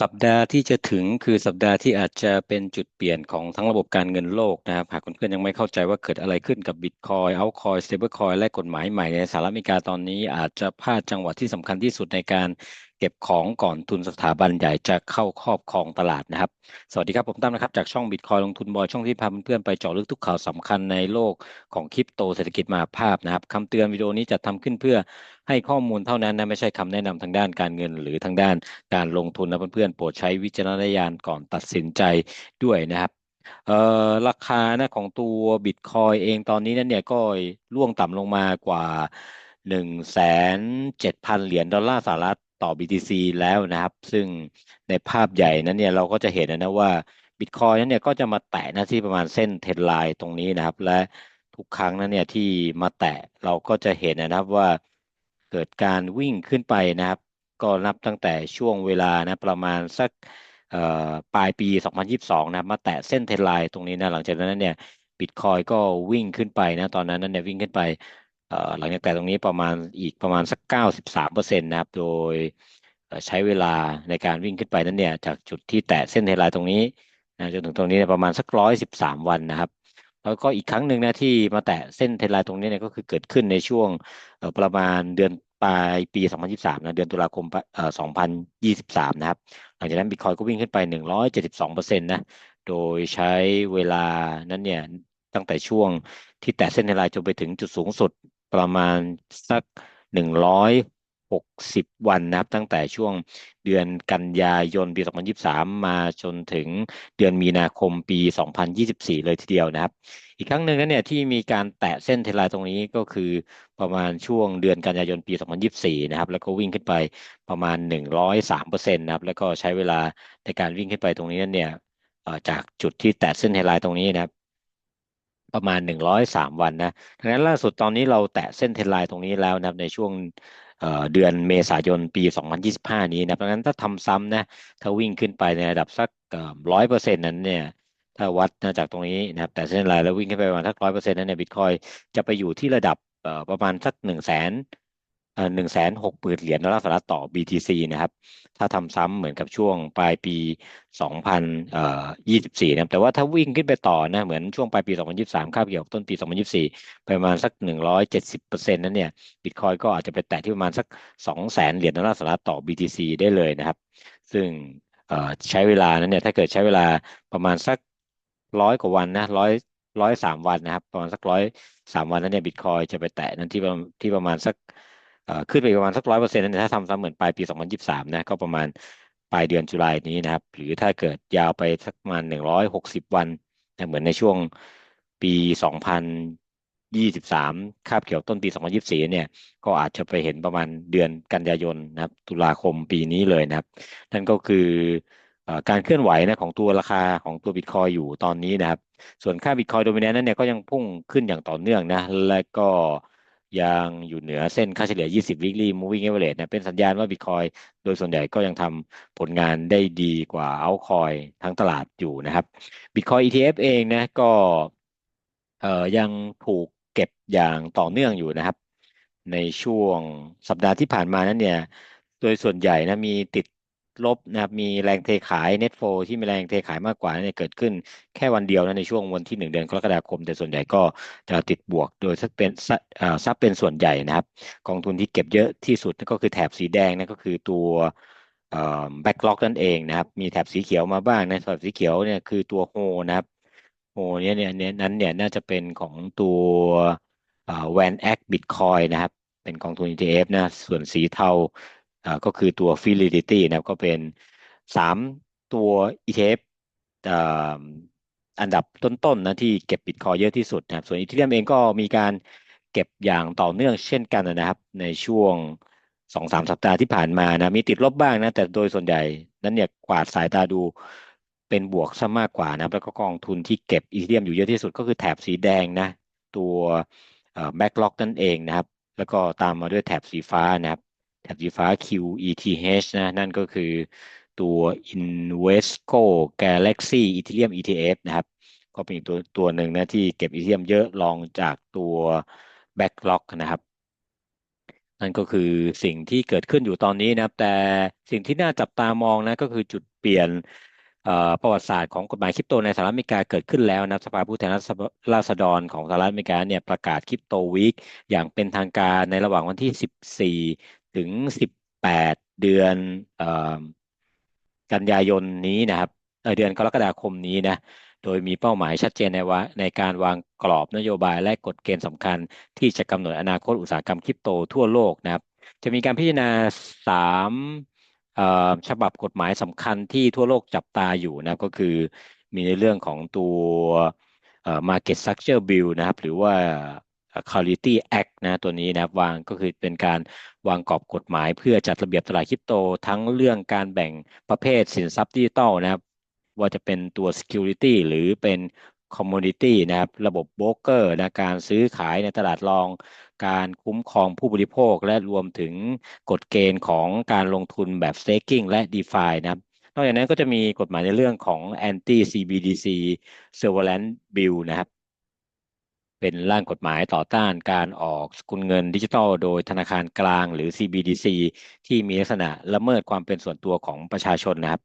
สัปดาห์ที่จะถึงคือสัปดาห์ที่อาจจะเป็นจุดเปลี่ยนของทั้งระบบการเงินโลกนะครับหากเพื่อนๆยังไม่เข้าใจว่าเกิดอะไรขึ้นกับบิตคอยเอาคอยสเตเบิลคอยและกฎหมายใหม่ในสหรัฐอเมริกาตอนนี้อาจจะพลาดจังหวะที่สำคัญที่สุดในการ เก็บของก่อนทุนสถาบันใหญ่จะเข้าครอบครองตลาดนะครับ สวัสดีครับผมตั้มนะครับ จากช่องบิตคอยลงทุนบอยช่องที่พาเพื่อนๆไปเจาะลึกทุกข่าวสำคัญในโลกของคริปโตเศรษฐกิจมาภาพนะครับคำเตือนวิดีโอนี้จะทำขึ้นเพื่อให้ข้อมูลเท่านั้นนะไม่ใช่คำแนะนำทางด้านการเงิน หรือทางด้านการลงทุนนะเพื่อนๆโปรดใช้วิจารณญาณก่อนตัดสินใจด้วยนะครับเอ่อราคานะของตัวบิตคอยเองตอนนี้นั้นเนี่ยก็ร่วงต่ำลงมากว่าหนึ่งแสนเจ็ดพันเหรียญดอลลาร์สหรัฐ ต่อ BTC แล้วนะครับ ซึ่งในภาพใหญ่นั้นเนี่ยเราก็จะเห็นนะว่าบิตคอยนั้นเนี่ยก็จะมาแตะหน้าที่ประมาณเส้นเทรนไลน์ตรงนี้นะครับ และทุกครั้งนั้นเนี่ยที่มาแตะเราก็จะเห็นนะครับว่าเกิดการวิ่งขึ้นไปนะครับ ก็นับตั้งแต่ช่วงเวลานะประมาณสักปลายปี 2022 นะมาแตะเส้นเทรนไลน์ตรงนี้นะหลังจากนั้นเนี่ยบิตคอยก็วิ่งขึ้นไปนะตอนนั้นนั้นเนี่ยวิ่งขึ้นไป หลังจากแต่ตรงนี้ประมาณอีกประมาณสัก 93%นะครับ โดยใช้เวลาในการวิ่งขึ้นไปนั้นเนี่ย จากจุดที่แตะเส้นเทรนไลน์ตรงนี้นะจนถึงตรงนี้ประมาณสัก 113 วันนะครับ แล้วก็อีกครั้งหนึ่งนะที่มาแตะเส้นเทรนไลน์ตรงนี้เนี่ยก็คือเกิดขึ้นในช่วงประมาณเดือนปลายปี 2023 นะเดือนตุลาคมเอ่อ2023 นะครับ หลังจากนั้นบิตคอยก็วิ่งขึ้นไป 172%นะ โดยใช้เวลานั้นเนี่ยตั้งแต่ช่วงที่แตะเส้นเทรนไลน์จนไปถึงจุดสูงสุด ประมาณสักหนึ่งร้อยหกสิบวันนะครับ ตั้งแต่ช่วงเดือนกันยายนปี 2023 มาจนถึงเดือนมีนาคมปี 2024 เลยทีเดียวนะครับ อีกครั้งหนึ่งนั้นเนี่ยที่มีการแตะเส้นเทรนไลน์ตรงนี้ก็คือประมาณช่วงเดือนกันยายนปี 2024 นะครับ แล้วก็วิ่งขึ้นไปประมาณ 103%นะครับ แล้วก็ใช้เวลาในการวิ่งขึ้นไปตรงนี้นั่นเนี่ยจากจุดที่แตะเส้นเทรนไลน์ตรงนี้นะครับ ประมาณ 103 วันนะดังนั้นล่าสุดตอนนี้เราแตะเส้นเทรนไลน์ตรงนี้แล้วนะครับในช่วงเดือนเมษายนปี 2025 นี้นะดังนั้นถ้าทำซ้ำนะถ้าวิ่งขึ้นไปในระดับสักร้อยเปอร์เซ็นต์นั้นเนี่ยถ้าวัดนะจากตรงนี้นะครับแต่เส้นไลน์แล้ววิ่งขึ้นไปประมาณสักร้อยเปอร์เซ็นต์นั้นเนี่ยบิตคอยจะไปอยู่ที่ระดับประมาณสักหนึ่งแสน หนึ่งแสนหกหมื่นเหรียญดอลลาร์สหรัฐต่อ BTC นะครับ ถ้าทำซ้ำเหมือนกับช่วงปลายปีสองพันยี่สิบสี่นะแต่ว่าถ้าวิ่งขึ้นไปต่อนะ เหมือนช่วงปลายปีสองพันยี่สามคาบเกี่ยวกับต้นปีสองพันยี่สี่ประมาณสักหนึ่งร้อยเปอร์เซ็นต์นั้นเนี่ย บิตคอยก็อาจจะไปแตะที่ประมาณสักสองแสนเหรียญดอลลาร์สหรัฐต่อ BTC ได้เลยนะครับ ซึ่งใช้เวลานั้นเนี่ย ถ้าเกิดใช้เวลาประมาณสักร้อยกว่าวันนะร้อยร้อยสามวันนะครับ ประมาณสักร้อยสามวันนั้นเนี่ย บิตคอยจะไปแตะนั้นที่ที่ประมาณสัก ขึ้นไปประมาณสักร้อยเปอร์เซ็นต์นะถ้าทำซ้ำเหมือนปลายปีสองพันยี่สามนะก็ประมาณปลายเดือนจุลายนี้นะครับ หรือถ้าเกิดยาวไปสักประมาณหนึ่งร้อยหกสิบวันเหมือนในช่วงปีสองพันยี่สิบสามคาบเกี่ยวต้นปีสองพันยี่สี่เนี่ย ก็อาจจะไปเห็นประมาณเดือนกันยายนนะครับ ตุลาคมปีนี้เลยนะครับ นั่นก็คือการเคลื่อนไหวนะของตัวราคาของตัวบิตคอยอยู่ตอนนี้นะครับ ส่วนค่าบิตคอยโดมิเนนนั้นเนี่ยก็ยังพุ่งขึ้นอย่างต่อเนื่องนะ และก็ ยังอยู่เหนือเส้นค่าเฉลี่ย 20 weekly moving average นะเป็นสัญญาณว่า Bitcoin โดยส่วนใหญ่ก็ยังทำผลงานได้ดีกว่า altcoin ทั้งตลาดอยู่นะครับ Bitcoin ETF เองนะก็เอ่อยังถูกเก็บอย่างต่อเนื่องอยู่นะครับ ในช่วงสัปดาห์ที่ผ่านมานั้นเนี่ย โดยส่วนใหญ่นะมีติด ลบนะครับมีแรงเทขาย net flow ที่มีแรงเทขายมากกว่าเนี่ยเกิดขึ้นแค่วันเดียวนะในช่วงวันที่หนึ่งเดือนกรกฎาคม แต่ส่วนใหญ่ก็จะติดบวกโดยซักเป็นซับเป็นส่วนใหญ่นะครับ กองทุนที่เก็บเยอะที่สุดก็คือแถบสีแดงนั่นก็คือตัวแบ็กล็อกนั่นเองนะครับ มีแถบสีเขียวมาบ้างนะแถบสีเขียวเนี่ยคือตัวโฮนะครับโฮเนี่ยเนี่ยนั้นเนี่ยน่าจะเป็นของตัวแวนแอคบิตคอยนะครับ เป็นกองทุน ETF นะส่วนสีเทา ก็คือตัว Fidelity นะครับก็เป็นสามตัว ETF อันดับต้นๆนะที่เก็บบิตคอยเยอะที่สุดนะครับ ส่วนอีเทเรียมเองก็มีการเก็บอย่างต่อเนื่องเช่นกันนะครับ ในช่วงสองสามสัปดาห์ที่ผ่านมานะมีติดลบบ้างนะ แต่โดยส่วนใหญ่นั้นเนี่ยกวาดสายตาดูเป็นบวกซะมากกว่านะแล้วก็กองทุนที่เก็บอีเทเรียมอยู่เยอะที่สุดก็คือแถบสีแดงนะ ตัวแบ็กล็อกนั่นเองนะครับ แล้วก็ตามมาด้วยแถบสีฟ้านะครับ ถบสีฟ้า QETH นะ นั่นก็คือตัว Invesco Galaxy Ethereum ETF นะครับ ก็เป็นตัวตัวหนึ่งนะที่เก็บอีเทียมเยอะลองจากตัว Backlog นะครับนั่นก็คือสิ่งที่เกิดขึ้นอยู่ตอนนี้นะครับ แต่สิ่งที่น่าจับตามองนะก็คือจุดเปลี่ยนประวัติศาสตร์ของกฎหมายคริปโตในสหรัฐอเมริกาเกิดขึ้นแล้วนะสภาผู้แทนราษฎรของสหรัฐอเมริกาเนี่ยประกาศคริปโตวีคอย่างเป็นทางการในระหว่างวันที่14 ถึง 18 เดือนกันยายนนี้นะครับเดือนกรกฎาคมนี้นะโดยมีเป้าหมายชัดเจนในว่าในการวางกรอบนโยบายและกฎเกณฑ์สำคัญ ที่จะกำหนดอนาคตอุตสาหกรรมคริปโตทั่วโลกนะครับ จะมีการพิจารณาสามฉบับกฎหมายสำคัญที่ทั่วโลกจับตาอยู่นะก็คือมีในเรื่องของตัว Market Structure Bill นะครับ หรือว่า Quality Act นะตัวนี้นะวางก็คือเป็นการวางกรอบกฎหมาย เพื่อจัดระเบียบตลาดคริปโต ทั้งเรื่องการแบ่งประเภทสินทรัพย์ดิจิตอลนะครับว่าจะเป็นตัว security หรือเป็น commodity นะครับระบบโบรกเกอร์นะการซื้อขายในตลาดรอง การคุ้มครองผู้บริโภค และรวมถึงกฎเกณฑ์ของการลงทุนแบบ staking และ DeFi นะครับนอกจากนั้นก็จะมีกฎหมายในเรื่องของ anti CBDC surveillance bill นะครับ เป็นร่างกฎหมายต่อต้านการออกสกุลเงินดิจิทัลโดยธนาคารกลางหรือ CBDC ที่มีลักษณะละเมิดความเป็นส่วนตัวของประชาชนนะครับ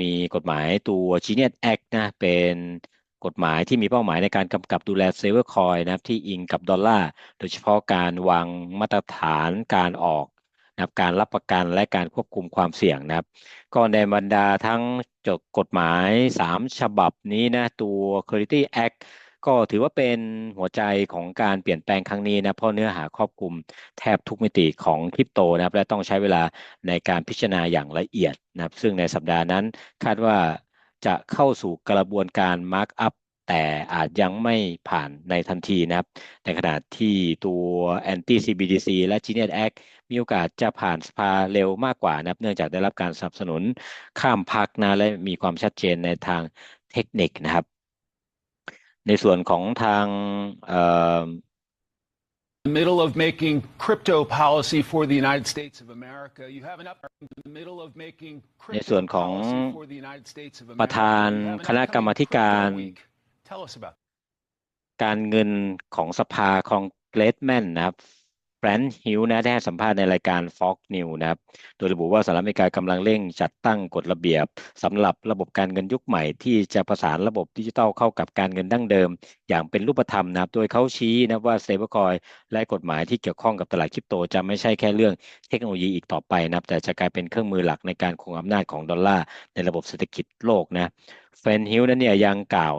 มีกฎหมายตัว Genius Act นะเป็นกฎหมายที่มีเป้าหมายในการกำกับดูแลเซเวอร์คอยนะครับที่อิงกับดอลลาร์โดยเฉพาะการวางมาตรฐานการออกนะครับการรับประกันและการควบคุมความเสี่ยงนะครับก็ในบรรดาทั้งจดกฎหมาย 3 ฉบับนี้นะตัว Security Act ก็ถือว่าเป็นหัวใจของการเปลี่ยนแปลงครั้งนี้นะเพราะเนื้อหาครอบคลุมแทบทุกมิติของคริปโตนะครับและต้องใช้เวลาในการพิจารณาอย่างละเอียดนะครับ ซึ่งในสัปดาห์นั้นคาดว่าจะเข้าสู่กระบวนการมาร์กอัพแต่อาจยังไม่ผ่านในทันทีนะครับ ในขณะที่ตัว Anti CBDC และ Genius Act มีโอกาสจะผ่านสภาเร็วมากกว่านะครับ เนื่องจากได้รับการสนับสนุนข้ามพักนะและมีความชัดเจนในทางเทคนิคนะครับ ในส่วนของทาง middle of making crypto policy for the United States of America you have an up in the middle of making ในส่วนของประธานคณะกรรมการการเงินของสภาคองเกรสแมนนะครับ แฟรนด์ฮิลนะได้สัมภาษณ์ในรายการ Fox News นะครับ โดยระบุว่าสหรัฐอเมริกากำลังเร่งจัดตั้งกฎระเบียบสำหรับระบบการเงินยุคใหม่ที่จะประสานระบบดิจิทัลเข้ากับการเงินดั้งเดิม อย่างเป็นรูปธรรมนะครับ โดยเขาชี้นะว่าเซเบอร์คอยและกฎหมายที่เกี่ยวข้องกับตลาดคริปโต จะไม่ใช่แค่เรื่องเทคโนโลยีอีกต่อไปนะแต่จะกลายเป็นเครื่องมือหลักในการคงอำนาจของดอลลาร์ในระบบเศรษฐกิจโลกนะแฟนฮิลนั้นเนี่ยยังกล่าว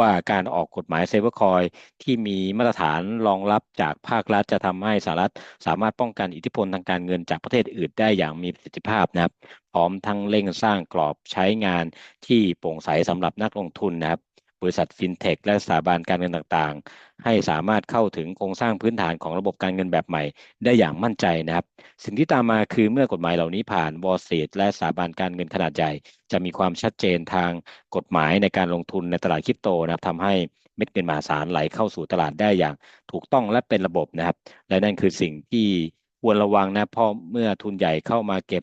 ว่าการออกกฎหมายเซเวอร์คอยที่มีมาตรฐานรองรับจากภาครัฐจะทำให้สหรัฐสามารถป้องกันอิทธิพลทางการเงินจากประเทศอื่นได้อย่างมีประสิทธิภาพนะครับ พร้อมทั้งเร่งสร้างกรอบใช้งานที่โปร่งใสสำหรับนักลงทุนนะครับ บริษัทฟินเทคและสถาบันการเงินต่างๆ ให้สามารถเข้าถึงโครงสร้างพื้นฐานของระบบการเงินแบบใหม่ ได้อย่างมั่นใจนะครับ สิ่งที่ตามมาคือเมื่อกฎหมายเหล่านี้ผ่านวอลซีตและสถาบันการเงินขนาดใหญ่ จะมีความชัดเจนทางกฎหมายในการลงทุนในตลาดคริปโตนะครับทำให้เม็ดเงินมหาศาลไหลเข้าสู่ตลาดได้อย่างถูกต้องและเป็นระบบนะครับ และนั่นคือสิ่งที่ควรระวังนะเพราะเมื่อทุนใหญ่เข้ามาเก็บ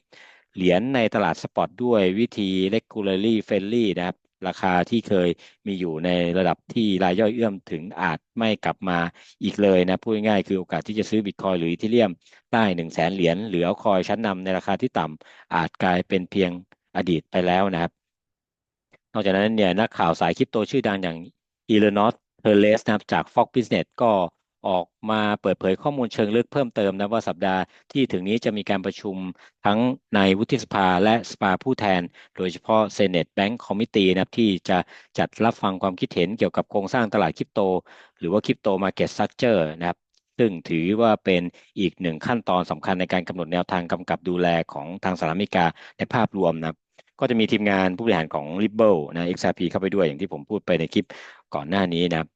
เหรียญในตลาดสปอตด้วยวิธี regularly friendly นะครับ ราคาที่เคยมีอยู่ในระดับที่รายย่อยเอื้อมถึงอาจไม่กลับมาอีกเลยนะพูดง่ายๆคือโอกาสที่จะซื้อบิตคอยหรืออีเทเรียมได้หนึ่งแสนเหรียญหรือเอาคอยชั้นนำในราคาที่ต่ำอาจกลายเป็นเพียงอดีตไปแล้วนะครับ นอกจากนั้นเนี่ยนักข่าวสายคริปโตชื่อดังอย่างอีเลนอสเทเลสนะครับจาก Fox Business ก็ ออกมาเปิดเผยข้อมูลเชิงลึกเพิ่มเติมนะว่าสัปดาห์ที่ถึงนี้จะมีการประชุมทั้งในวุฒิสภาและสภาผู้แทน โดยเฉพาะ Senate Bank Committee นะครับที่จะจัดรับฟังความคิดเห็นเกี่ยวกับโครงสร้างตลาดคริปโต หรือว่าคริปโตมาเก็ตสตรัคเจอร์นะครับซึ่งถือว่าเป็นอีกหนึ่งขั้นตอนสำคัญในการกำหนดแนวทางกำกับดูแลของทางสหรัฐอเมริกาในภาพรวมนะก็จะมีทีมงานผู้บริหารของ Ripple นะ XRP เข้าไปด้วยอย่างที่ผมพูดไปในคลิปก่อนหน้านี้นะ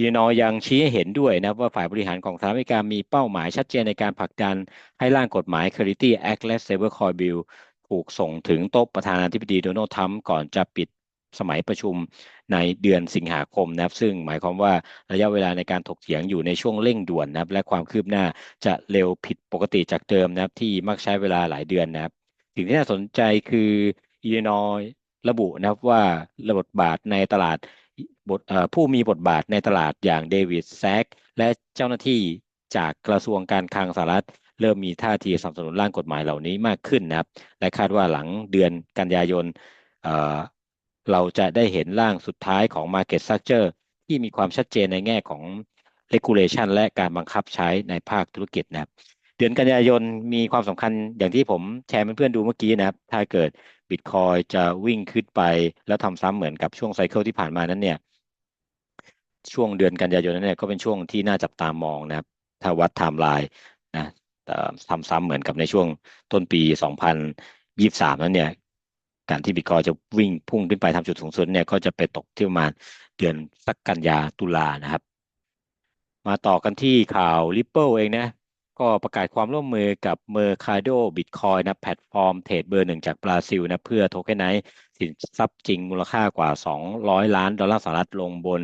อีนอยังชี้ให้เห็นด้วยนะว่าฝ่ายบริหารของสหรัฐอเมริกามีเป้าหมายชัดเจนในการผลักดันให้ร่างกฎหมาย Clarity Act และ Stablecoin Bill ถูกส่งถึงโต๊ะประธานาธิบดีโดนัลด์ทรัมป์ก่อนจะปิดสมัยประชุมในเดือนสิงหาคมนะครับ ซึ่งหมายความว่าระยะเวลาในการถกเถียงอยู่ในช่วงเร่งด่วนนะครับ และความคืบหน้าจะเร็วผิดปกติจากเดิมนะครับ ที่มักใช้เวลาหลายเดือนนะครับสิ่งที่น่าสนใจคืออีนอยระบุนะครับว่าระบบบาทในตลาด บทผู้มีบทบาทในตลาดอย่างเดวิดแซกและเจ้าหน้าที่จากกระทรวงการคลังสหรัฐ เริ่มมีท่าทีสนับสนุนร่างกฎหมายเหล่านี้มากขึ้นนะครับ และคาดว่าหลังเดือนกันยายนเราจะได้เห็นร่างสุดท้ายของ Market Structure ที่มีความชัดเจนในแง่ของ Regulation และการบังคับใช้ในภาคธุรกิจนะครับ เดือนกันยายนมีความสำคัญอย่างที่ผมแชร์เพื่อนๆดูเมื่อกี้นะครับ ถ้าเกิดบิตคอยจะวิ่งขึ้นไป แล้วทำซ้ำเหมือนกับช่วงไซเคิลที่ผ่านมานั้นเนี่ย ช่วงเดือนกันยายนนั้นเนี่ยก็เป็นช่วงที่น่าจับตามองนะครับ ถ้าวัดไทม์ไลน์นะทำซ้ำเหมือนกับในช่วงต้นปี 2023 นั้นเนี่ยการที่บิตคอยจะวิ่งพุ่งขึ้นไปทำจุดสูงสุดเนี่ยก็จะไปตกที่ประมาณเดือนสักกันยาตุลานะครับ มาต่อกันที่ข่าว Ripple เองนะ ก็ประกาศความร่วมมือกับ Mercado Bitcoin นะแพลตฟอร์มเทรดเบอร์หนึ่งจากบราซิลนะเพื่อโทเค็นไนสินทรัพย์จริงมูลค่ากว่า 200 ล้านดอลลาร์สหรัฐลงบน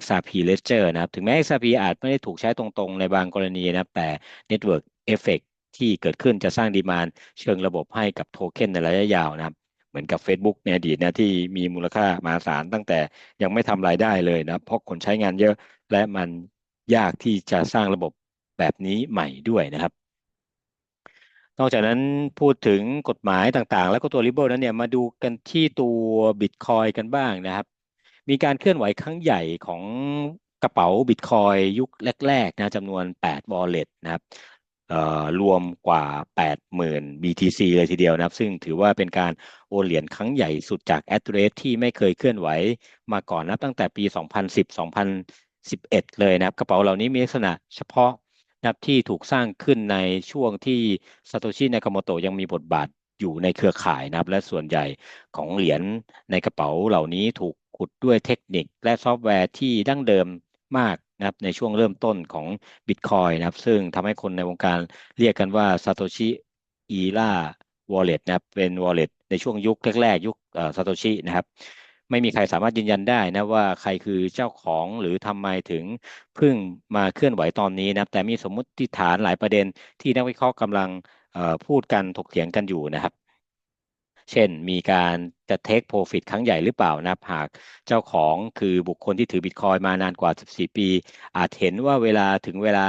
XRP Ledger นะครับ ถึงแม้ XRP อาจไม่ได้ถูกใช้ตรงๆ ในบางกรณีนะแต่ Network Effect ที่เกิดขึ้นจะสร้างดีมานเชิงระบบให้กับโทเค็นในระยะยาวนะครับเหมือนกับ Facebook ในอดีตนะที่มีมูลค่ามหาศาลตั้งแต่ยังไม่ทำรายได้เลยนะเพราะคนใช้งานเยอะและมันยากที่จะสร้างระบบ แบบนี้ใหม่ด้วยนะครับ นอกจากนั้นพูดถึงกฎหมายต่างๆ แล้วก็ตัว Ripple นั้นเนี่ยมาดูกันที่ตัว Bitcoin กันบ้างนะครับ มีการเคลื่อนไหวครั้งใหญ่ของกระเป๋า Bitcoin ยุคแรกๆนะจำนวน8 wallet นะครับรวมกว่า 80,000 BTC เลยทีเดียวนะครับ ซึ่งถือว่าเป็นการโอนเหรียญครั้งใหญ่สุดจาก address ที่ไม่เคยเคลื่อนไหวมาก่อนนะตั้งแต่ปี 2010-2011 เลยนะครับ กระเป๋าเหล่านี้มีลักษณะเฉพาะ นะครับที่ถูกสร้างขึ้นในช่วงที่ซาโตชินากาโมโตะยังมีบทบาทอยู่ในเครือข่ายนะครับ และส่วนใหญ่ของเหรียญในกระเป๋าเหล่านี้ถูกขุดด้วยเทคนิคและซอฟต์แวร์ที่ดั้งเดิมมากนะครับในช่วงเริ่มต้นของ Bitcoin นะครับ ซึ่งทำให้คนในวงการเรียกกันว่า Satoshi Era Wallet นะครับเป็น wallet ในช่วงยุคแรกๆ ยุคซาโตชินะครับ ไม่มีใครสามารถยืนยันได้นะว่าใครคือเจ้าของหรือทำไมถึงเพิ่งมาเคลื่อนไหวตอนนี้นะแต่มีสมมุติฐานหลายประเด็นที่นักวิเคราะห์กำลังพูดกันถกเถียงกันอยู่นะครับ เช่นมีการจะเทคโปรฟิตครั้งใหญ่หรือเปล่านะหากเจ้าของคือบุคคลที่ถือบิตคอยมานานกว่า 14 ปี อาจเห็นว่าเวลาถึงเวลา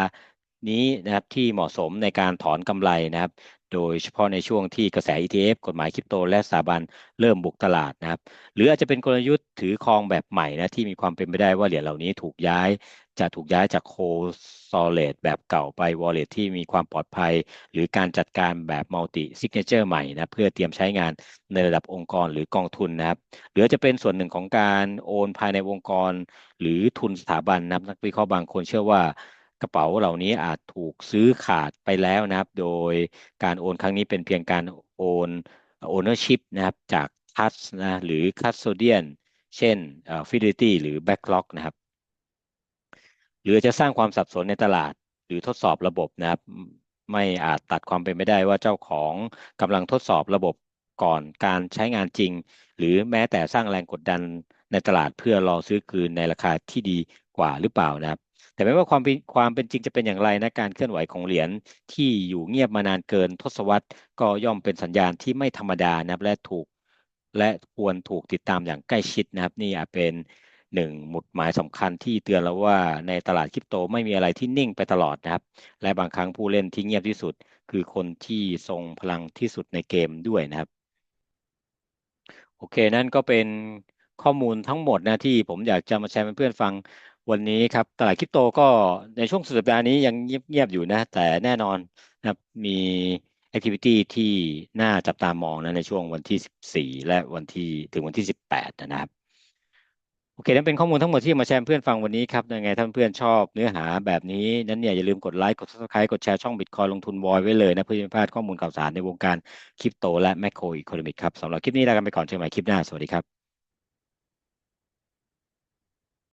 นี้นะครับที่เหมาะสมในการถอนกำไรนะครับ โดยเฉพาะในช่วงที่กระแส ETF กฎหมายคริปโตและสถาบันเริ่มบุกตลาดนะครับ หรืออาจจะเป็นกลยุทธ์ถือครองแบบใหม่นะที่มีความเป็นไปได้ว่าเหรียญเหล่านี้ถูกย้ายจะถูกย้ายจากโคซอลเลตแบบเก่าไปวอลเลตที่มีความปลอดภัย หรือการจัดการแบบมัลติซิกเนเจอร์ใหม่นะเพื่อเตรียมใช้งานในระดับองค์กรหรือกองทุนนะครับ หรือจะเป็นส่วนหนึ่งของการโอนภายในองค์กร หรือทุนสถาบันนะนักวิเคราะห์บางคนเชื่อว่า กระเป๋าเหล่านี้อาจถูกซื้อขาดไปแล้วนะครับ โดยการโอนครั้งนี้เป็นเพียงการโอน ownership นะครับจากทัสนะหรือ custodian เช่น fidelity หรือ backlog นะครับ หรือจะสร้างความสับสนในตลาดหรือทดสอบระบบนะครับ ไม่อาจตัดความเป็นไม่ได้ว่าเจ้าของกำลังทดสอบระบบก่อนการใช้งานจริง หรือแม้แต่สร้างแรงกดดันในตลาดเพื่อรอซื้อคืนในราคาที่ดีกว่าหรือเปล่านะครับ แต่ไม่ว่าความความเป็นจริงจะเป็นอย่างไรนะการเคลื่อนไหวของเหรียญที่อยู่เงียบมานานเกินทศวรรษ ก็ย่อมเป็นสัญญาณที่ไม่ธรรมดานะครับและถูกและควรถูกติดตามอย่างใกล้ชิดนะครับ นี่อาจเป็นหนึ่งหมุดหมายสำคัญที่เตือนเราว่าในตลาดคริปโตไม่มีอะไรที่นิ่งไปตลอดนะครับ และบางครั้งผู้เล่นที่เงียบที่สุด คือคนที่ทรงพลังที่สุดในเกมด้วยนะครับ โอเค นั่นก็เป็นข้อมูลทั้งหมดนะที่ผมอยากจะมาแชร์เพื่อนๆฟัง วันนี้ครับตลาดคริปโตก็ในช่วงสุดสัปดาห์นี้ยังเงียบๆอยู่นะ แต่แน่นอนนะครับมีแอคทิวิตี้ที่น่าจับตามองนะในช่วงวันที่ 14 และวันที่ถึงวันที่ 18 นะครับ โอเคนั่นเป็นข้อมูลทั้งหมดที่มาแชร์เพื่อนฟังวันนี้ครับยังไงท่านเพื่อนชอบเนื้อหาแบบนี้นั้นเนี่ยอย่าลืมกดไลค์กด subscribe กดแชร์ช่องบิตคอยลงทุนวอยไว้เลยนะ เพื่อไม่พลาดข้อมูลข่าวสารในวงการคริปโตและแมคโครอีโคโนมิกครับสำหรับคลิปนี้ลากันไปก่อนเจอกันใหม่คลิปหน้า สวัสดีครับ